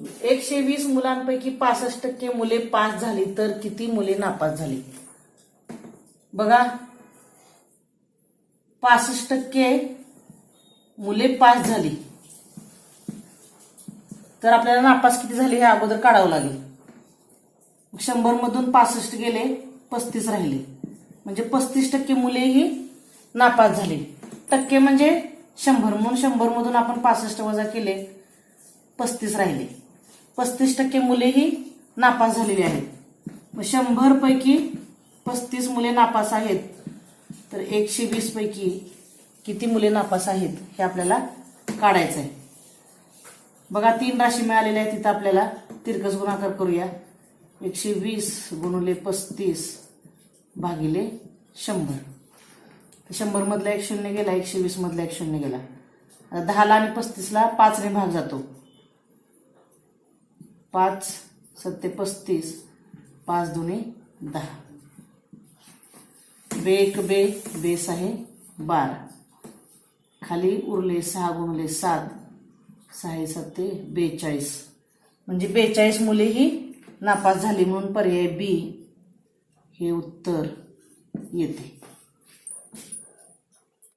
एकशे वीस मुलांपैकी पासष्ट टक्के मुले पास झाली तर किती मुले नापास झाली? बघा. पासष्ट टक्के मुले पास झाली. तर आपल्याला नापास किती झाली हे अगोदर काढावं लागेल. शंभर मधून पासष्ट गेले पस्तीस राहिले. म्हणजे पस्तीस टक्के मुले ही नापास झाली. टक्के म्हणजे शंभर. म्हणून शंभर मधून आपण पासष्ट वजा केले पस्तीस राहिले. पस्तीस टक्के मुले ही नापास झालेली आहेत. मग शंभर पैकी पस्तीस मुले नापास आहेत. तर एकशे वीस पैकी किती मुले नापास आहेत हे आपल्याला काढायचं आहे. बघा तीन राशी मिळालेल्या आहेत. तिथं आपल्याला तिरकस गुणाकार करूया. एकशे वीस गुणुले पस्तीस भागिले शंभर. शंभर मधला एक शून्य गेला एकशे वीस मधला एक शून्य गेला. दहाला आणि पस्तीसला पाचने भाग जातो. पाच सत्ते पस्तीस पाच दोन्ही दहा. बे एक बे बेस आहे बारा. खाली उरले सहा गुणले सात सहा सत्ते बेचाळीस. म्हणजे बेचाळीस मुले ही नापास झाली म्हणून पर्याय बी हे उत्तर येते.